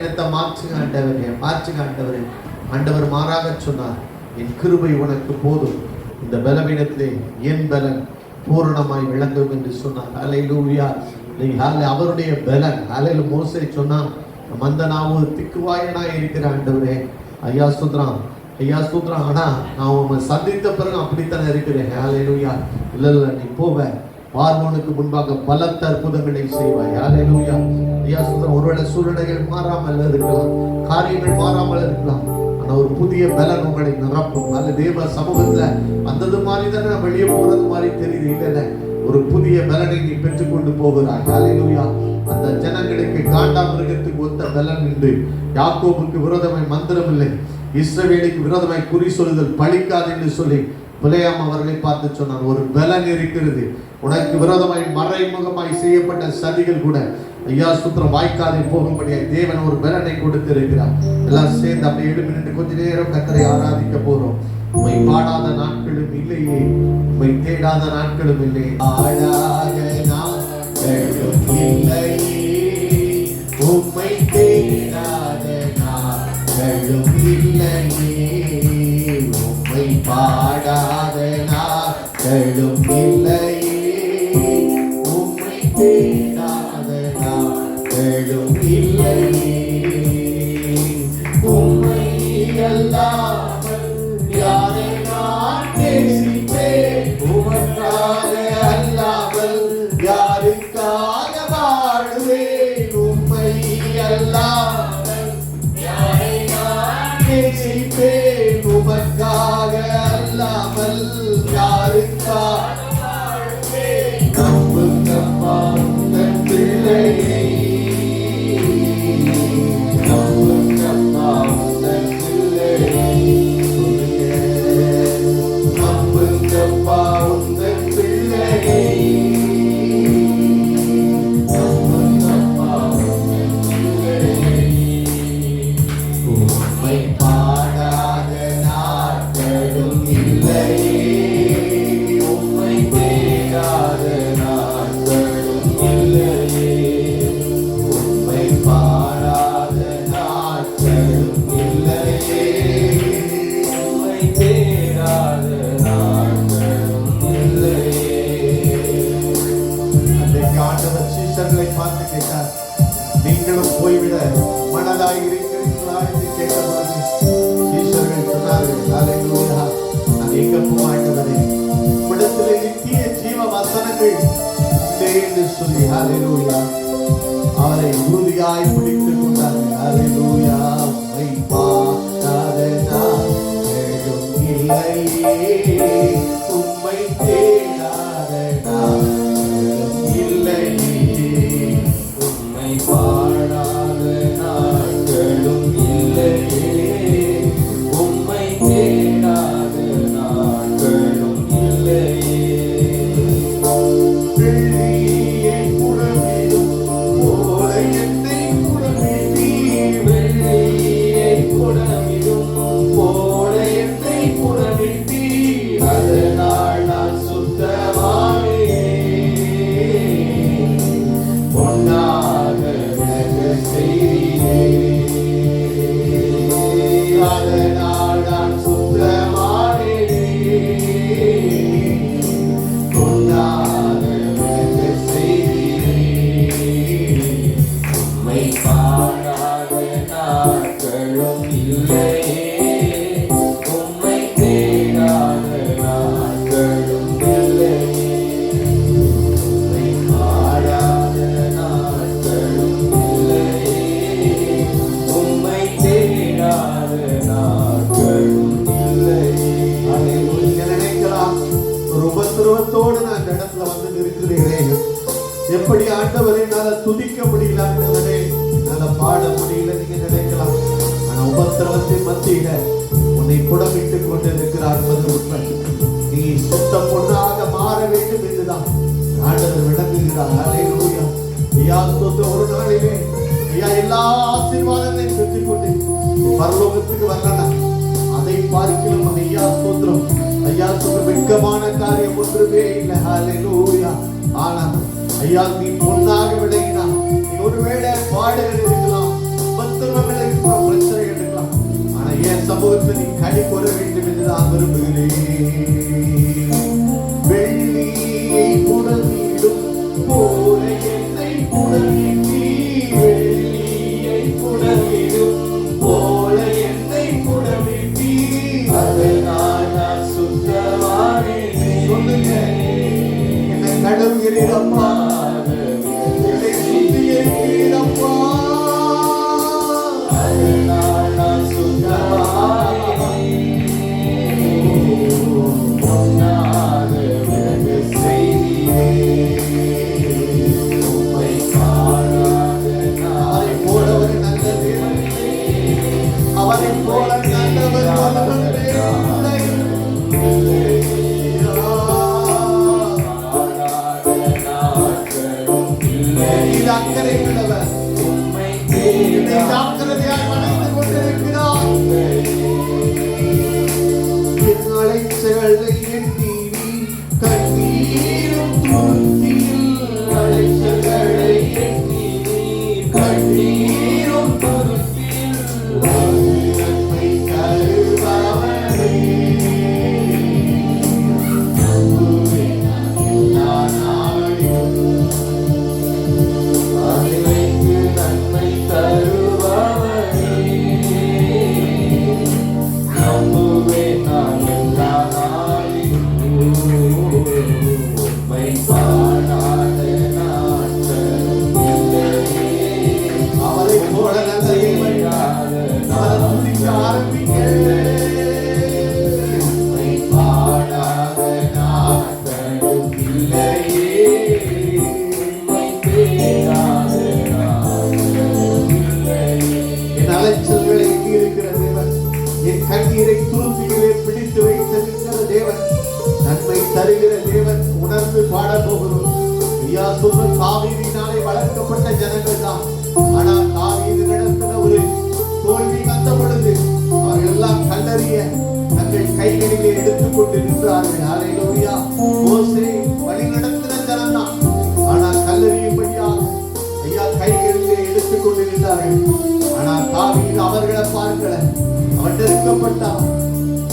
இடத்தை மாற்றுங்க ஆண்டவரே மாற்றுங்க ஆண்டவரே ஆண்டவர் மாறாக சொன்னார் என் கிருபை உனக்கு போதும். இந்த பலவீனத்திலே என் பலன் பூரணமாய் விளங்கும் என்று சொன்னார். அலையிலூயா அவருடைய பலன். அலையில் மோசை சொன்னான் மந்தனாவும் திக்குவாயனா இருக்கிற ஆண்டவரே. ஐயா சுத்ரான் ஐயா சுத்ரான் ஆனா நான் உன்னை சந்தித்த பிறகு அப்படித்தானே இருக்கிறேன். அலையிலூயா இல்லை இல்லை நீ போவேன் பார்வோனுக்கு முன்பாக பலத்த அற்புதங்களை செய்வாய். அலையிலூயா ஐயா ஒருவேளை சூழ்நிலைகள் மாறாமல் இருக்கலாம் காரியங்கள் மாறாமல் இருக்கலாம் ஆனா ஒரு புதிய பலன் உங்களை நிரப்பும். அல்ல தேவ சமூகத்துல அந்தது மாதிரி தானே வெளியே போறது மாதிரி தெரியுது இல்ல ஒரு புதிய பலனை நீ பெற்றுக்கொண்டு போகிறாய். அலையூயா அந்த ஜனங்களுக்கு காண்டாமிருகத்துக்கு ஒத்த பலன் உண்டு. யாக்கோபுக்கு விரோதமாய் மந்திரம் இல்லை இஸ்ரவேலுக்கு விரோதமாய் குறி சொல்லுதல் பழிக்காது என்று சொல்லி பிள்ளையாம் அவர்களை பார்த்து சொன்னார் ஒரு பலன் இருக்கிறது. உனக்கு விரோதமாய் மறைமுகமாய் செய்யப்பட்ட சதிகள் கூட ஐயா சுத்திரம் வாய்க்காதே போகும்படியாய் தேவன் ஒரு பலனை கொடுத்திருக்கிறார். எல்லாம் சேர்ந்து அப்படி ஏழு நின்று கொஞ்ச நேரம் கத்தரை ஆராதிக்க போறோம். உண்மை பாடாத நாட்களும் இல்லையே. உண்மை தேடாத நாட்களும் இல்லை ஆடாத நாட்களும் இல்லையே பாடாத நாட்களும் இல்லை. துதிக்க முடியல ஆண்டவரே என்னால பாட முடியல நீங்க நினைக்கலாம். ஆனா உபத்திரவத்தின் மத்தியில உன்னை புடமிட்டுக் கொண்டிருக்கிறார் என்பது உண்மை நீ சுத்த பொண்ணாக மாற வேண்டும் என்றுதான் ஆண்டவர் விளங்குகிறார். அலையூயா ஐயா ஸ்தோத்திரம் ஒரு நாளிலே ஐயா எல்லா ஆசீர்வாதங்களையும் பெற்றுக் கொண்டு பரலோகத்துக்கு வரலாம் அதை பார்க்கலாம் ஐயா சோத்திரம் ஐயா சொல்ற வெட்கமான காரியம் ஒன்றுமே இல்லை. ஹalleluya. ஆனால் ஐயா நீ பொண்ணாக விளங்கினா ஒருவேளை பாடுகள் இருக்கலாம் பத்திரங்கள் இருக்கலாம் பிரச்சனைகள் இருக்கலாம். ஆனா என் சமூகத்தை நீ கை கொள்ள வேண்டும் என்று நான் விரும்புகிறேன்? கொண்டு நின்றார்கள் அலையிலோயா மோசே வழி நடத்தின ஜனம்தான் ஆனால் கல்லறியும்படியாக ஐயா கைகளிலே எடுத்துக் கொண்டிருந்தார்கள். ஆனால் தாவியில் அவர்களை பார்க்கல. அவன் நெருக்கப்பட்டான்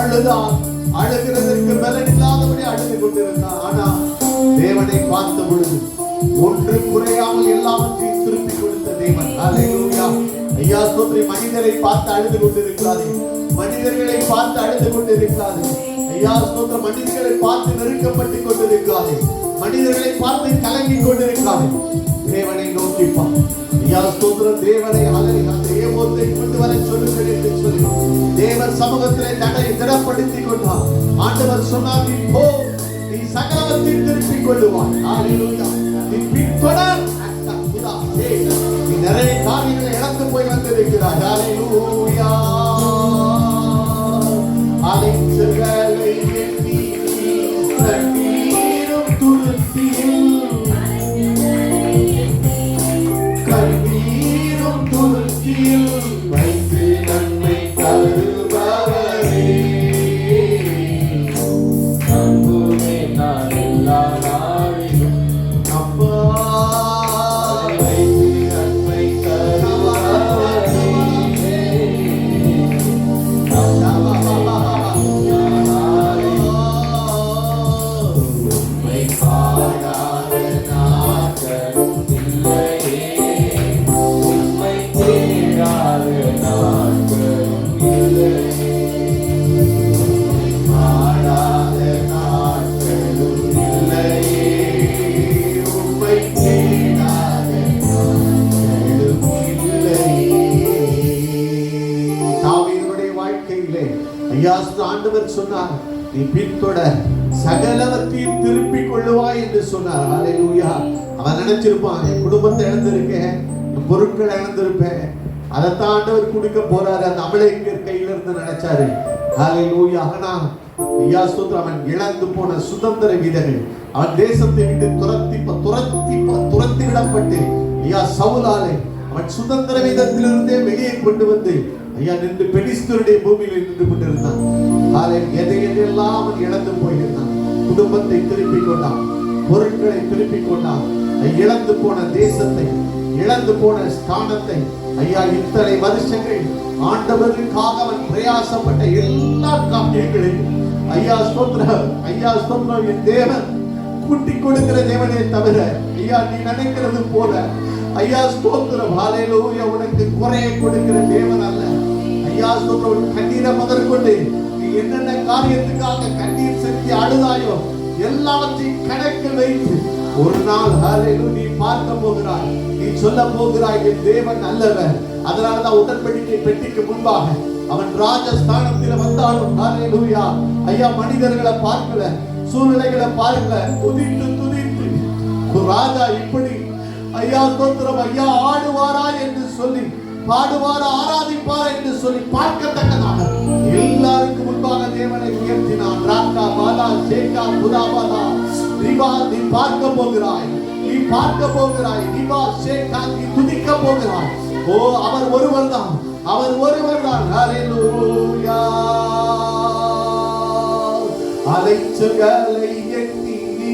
அழுதான் அழுகிறதற்கு பலன் இல்லாதபடி அழுது கொண்டிருந்தான். ஆனா தேவனை பார்த்த பொழுது ஒன்று குறையாமல் எல்லாவற்றையும் திருப்பி கொடுத்த தேவன். அல்லேலூயா ஐயா சொல்றி மனிதரை பார்த்து அழுது கொண்டிருக்கிறாரே. மனிதர்களை பார்த்து அழுது கொண்டிருக்காது. ஐயா சொந்த மனிதர்களை பார்த்து நெருக்கப்பட்டு கொண்டிருக்காது. மனிதர்களை பார்த்து கலங்கி கொண்டிருக்காது. தேவனை நோக்கிப்பான் ஐயா ஸ்தோத்திரம் தேவனை அலறி அந்த ஏமோத்தை கொண்டு வர சொல்லுங்கள் என்று சொல்லி. தேவன் சமூகத்திலே தடை திடப்படுத்தி கொண்டார். ஆண்டவர் சொன்னார் நீ போ நீ சகலவற்றையும் திருப்பிக் கொள்ளுவாய். ஹalleluya. நீ பின்தொடர். நிறைய காரியங்களை இழந்து போய் வந்திருக்கிறார் அலைச்சல்களை எண்ணி நீ சொன்னார் அலையூயா அவன் நினைச்சிருப்பான் என் குடும்பத்தை இழந்திருக்கேன் என் பொருட்களை இழந்திருப்பேன். அதைத்தான் ஆண்டவர் கொடுக்க போறாரு. அந்த அமலேக்கர் கையில இருந்து நினைச்சாரு ஹalleluya. ஆனா ஐயா ஸ்தோத்திரம் அவன் இழந்து போன சுதந்திர வீரர்கள் அவன் தேசத்தை விட்டு துரத்தி துரத்தி துரத்தி விடப்பட்டு ஐயா சவுலாலே அவன் சுதந்திர வீதத்திலிருந்தே வெளியே கொண்டு வந்து ஐயா நின்று பெலிஸ்தருடைய பூமியில நின்று கொண்டிருந்தான். ஆலே எதை எதையெல்லாம் அவன் இழந்து போயிருந்தான் குடும்பத்தை திருப்பிக் கொண்டான். பொருட்களை திருப்பிக் கொண்டான் இழந்து போன தேசத்தை இழந்து போன ஸ்தானத்தை ஐயா இத்தனை வருஷங்கள் ஆண்டவர்களுக்காக அவன் பிரயாசப்பட்ட எல்லா காரியங்களையும் ஐயா ஸ்தோத்திரம் ஐயா ஸ்தோத்திரம் என் தேவன் கூட்டி கொடுக்கிற தேவனே தவிர ஐயா நீ நினைக்கிறது போல ஐயா ஸ்தோத்திரம் ஹalleluya உனக்கு குறைய கொடுக்கிற தேவன் அல்ல. ஐயா ஸ்தோத்திரம் கண்ணீரை முதற்கொண்டு நீ என்னென்ன காரியத்துக்காக கண்ணீர் செலுத்தி அழுதாயோ எல்லாவற்றையும் கணக்கில் வைத்து ஒரு நாள் ஹalleluya நீ பார்க்க போகிறாய். நீ சொல்ல போகிறாய் என் தேவன் நல்லவர். அதனாலதான் உடன்படிக்கை பெட்டிக்கு முன்பாக அவன் ராஜஸ்தானத்தில் வந்தாலும் ஹalleluya ஐயா மனிதர்களை பார்க்கல சூழ்நிலைகளை பார்க்கல துதித்து துதித்து ராஜா இப்படி ஐயா தோத்திரம் ஐயா ஆடுவாரா? என்று சொல்லி பாடுவாரா ஆராதிப்பார் என்று சொல்லி பார்க்கத்தக்கதாக எல்லாருக்கும் முன்பாக தேவனை உயர்த்தினான் ராக்கா பாலா சேகா புதாபாலா திவா நீ பார்க்க போகிறாய் நீ பார்க்க போகிறாய் திவா சேகா நீ துதிக்க போகிறாய். ஓ அவர் ஒருவர் தான் அவர் ஒருவர் தான். ஹalleluya. அலைச்சல்களை எட்டி நீ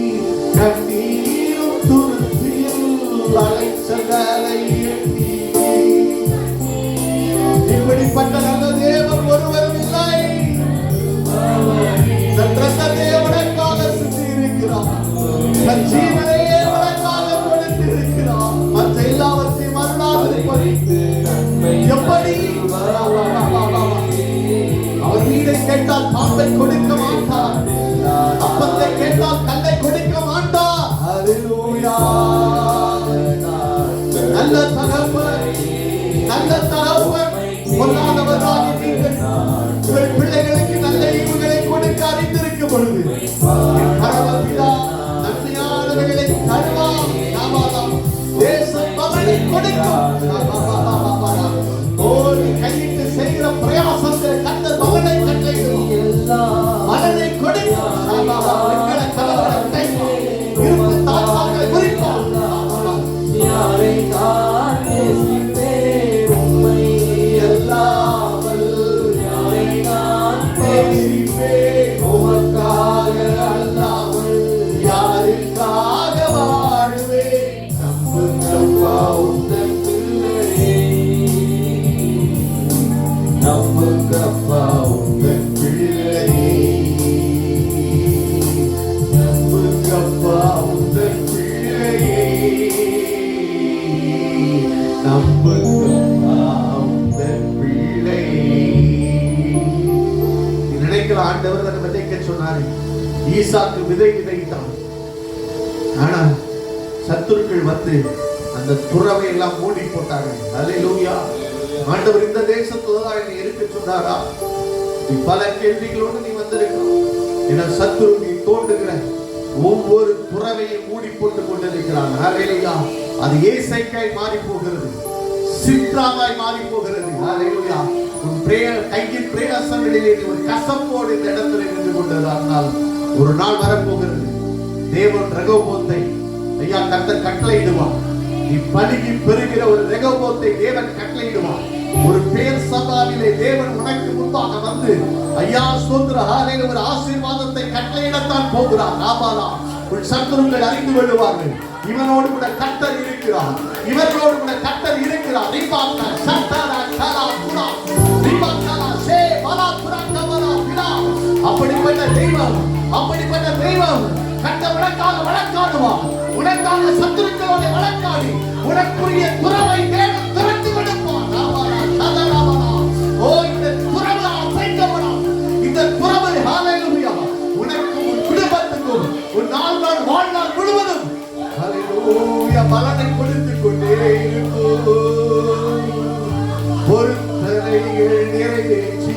நீ ஆண்டவர் தன்னை விதைக்க சொன்னாரு. ஈசாக்கு விதை விதைத்தான். ஆனா சத்துருக்கள் வந்து அந்த துறவை எல்லாம் மூடி போட்டாங்க. அல்லேலூயா. ஆண்டவர் இந்த தேசத்துல தான் என்னை இருக்க சொன்னாரா? நீ பல கேள்விகளோடு நீ வந்திருக்க ஏன்னா சத்துரு நீ தோண்டுகிற ஒவ்வொரு துறவையும் மூடி போட்டு கொண்டிருக்கிறான். ஹalleluya அது ஏசைக்காய் மாறி போகிறது. சித்ராவாய் மாறி போகிறது. ஹalleluya கையின் பிரேயசங்களிலே நீ ஒரு கசப்போடு இந்த இடத்துல நின்று கொண்டதானால் ஒரு நாள் வரப்போகிறது. தேவன் ரகோபோத்தை ஐயா கர்த்தர் கட்டளையிடுவான் நீ பலுகி பெறுகிற ஒரு ரெகோபோத்தை தேவன் கட்டளையிடுவான் ஒரு பேர் சபாவிலே தேவன் உனக்கு முன்பாக வந்து ஐயா சோதர ஒரு ஆசீர்வாதத்தை கட்டளையிடத்தான் போகிறார். ஆபாலா உன் சத்துருங்கள் அறிந்து கொள்வார்கள் இவனோடு கூட கர்த்தர் இருக்கிறார். இவர்களோடு கூட கத்தர் இருக்கிறார். ரிபாக்கா சத்தாரா சாரா புரா ரிபாக்கா சே பலா புரா கமலா பிடா அப்படிப்பட்ட தெய்வம் அப்படிப்பட்ட தெய்வம் கட்ட உனக்காக வழக்காடுவா உனக்காக சத்துருக்களோட வழக்காடி உனக்குரிய துறவை தேவன் திறந்து கொடுப்பார். ராமாரா, சதராமரா. ஓ இந்த துறவு அசைக்கப்படா இந்த துறவு ஹalleluya. உனக்கும் உன் குடும்பத்துக்கும் உன் நாள் நாள் வாழ்நாள் முழுவதும். பலனை கொடுத்து கொண்டே இருக்கும் பொருத்தனைகள் நிறைவேற்றி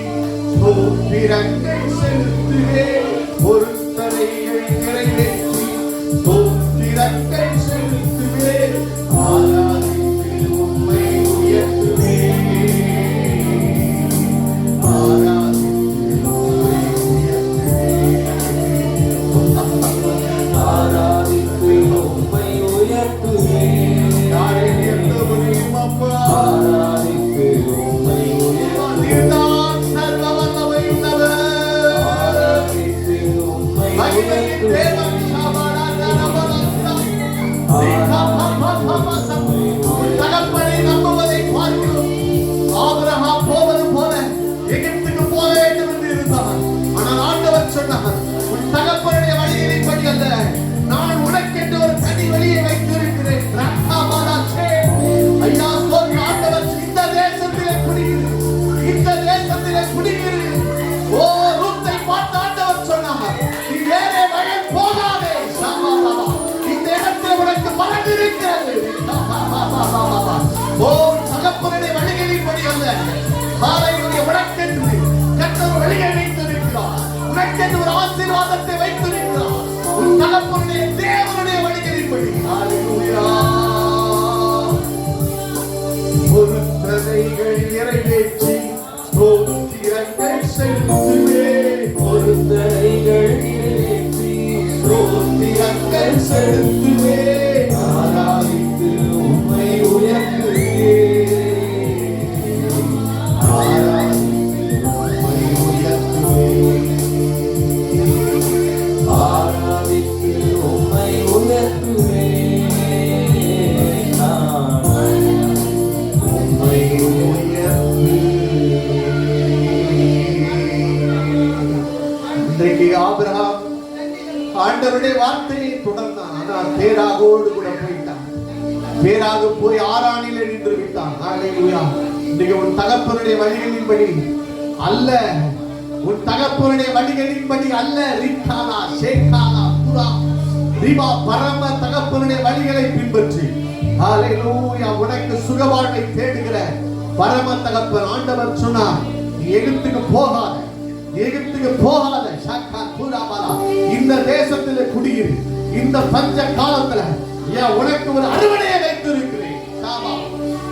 ஆசீர்வாதத்தை வைத்திருக்கிறார். உன் தகப்பனுடைய தேவனுடைய வழிகளின்படி ஹalleluya. பொருத்தனைகள் நிறைவேற்றி ஸ்தோத்திரங்கள் செலுத்துவே. பொருத்தனைகள் நிறைவேற்றி ஸ்தோத்திரங்கள் செலுத்துவே. ஆண்டவருடைய வார்த்தையை தொடர்ந்தான். ஆனால் பேராகோடு கூட போயிட்டான். பேராக போய் ஆறானில் நின்று விட்டான். இன்னைக்கு உன் தகப்பனுடைய வழிகளின்படி அல்ல உன் தகப்பனுடைய வழிகளின்படி அல்ல. ரிக்கானா ஷேக்கானா புரா ரிபா பரம தகப்பனுடைய வழிகளை பின்பற்றி. ஹalleluya உனக்கு சுகவாழ்வை தேடுகிற பரம தகப்பன் ஆண்டவர் சொன்னார் நீ எகிப்துக்கு போகாத. எகிப்துக்கு போகாத சக்கா பூராபாலா இந்த தேசத்துல குடியிரு. இந்த பஞ்ச காலத்துல ஏன் உனக்கு ஒரு அறுவடையை வைத்திருக்கிறேன்.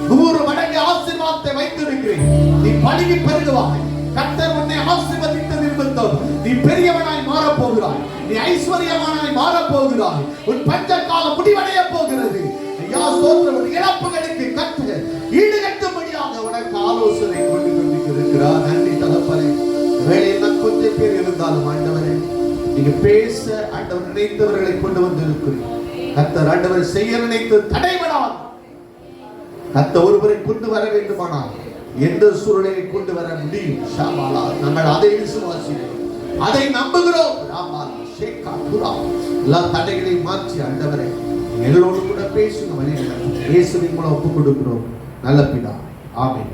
நூறு மடங்கு ஆசீர்வாதத்தை வைத்திருக்கிறேன். நீ பணிக்கு பெருகுவாய் கத்தர் உன்னை ஆசீர்வதித்த நிமித்தம் நீ பெரியவனாய் மாறப் போகிறாய் நீ ஐஸ்வர்யமானாய் மாறப் போகிறாய் உன் பஞ்ச காலம் முடிவடைய போகிறது. ஐயா சோத்திரம் இழப்புகளுக்கு கத்து ஈடுகட்டும்படியாக உனக்கு ஆலோசனை கொண்டு கொண்டிருக்கிறார் பேர் இருந்தாலும் ஆண்டவரே நீங்க பேச ஆண்டவர் நினைத்தவர்களை கொண்டு வந்து இருக்கிறீர் கர்த்தர் ஆண்டவர் செய்ய நினைத்து தடைபடாது. கத்த ஒருவரை கொண்டு வர வேண்டுமானால் எந்த சூழ்நிலையை கொண்டு வர முடியும்? ஷாமாலா நாங்கள் அதை விசுவாசிக்கிறோம். அதை நம்புகிறோம். ராமாலா ஷேக்கா புரா எல்லா தடைகளை மாற்றி ஆண்டவரை எங்களோடு கூட பேசுங்க வழி இயேசுவின் மூலம் ஒப்புக் கொடுக்கிறோம். நல்ல பிதா. ஆமென்.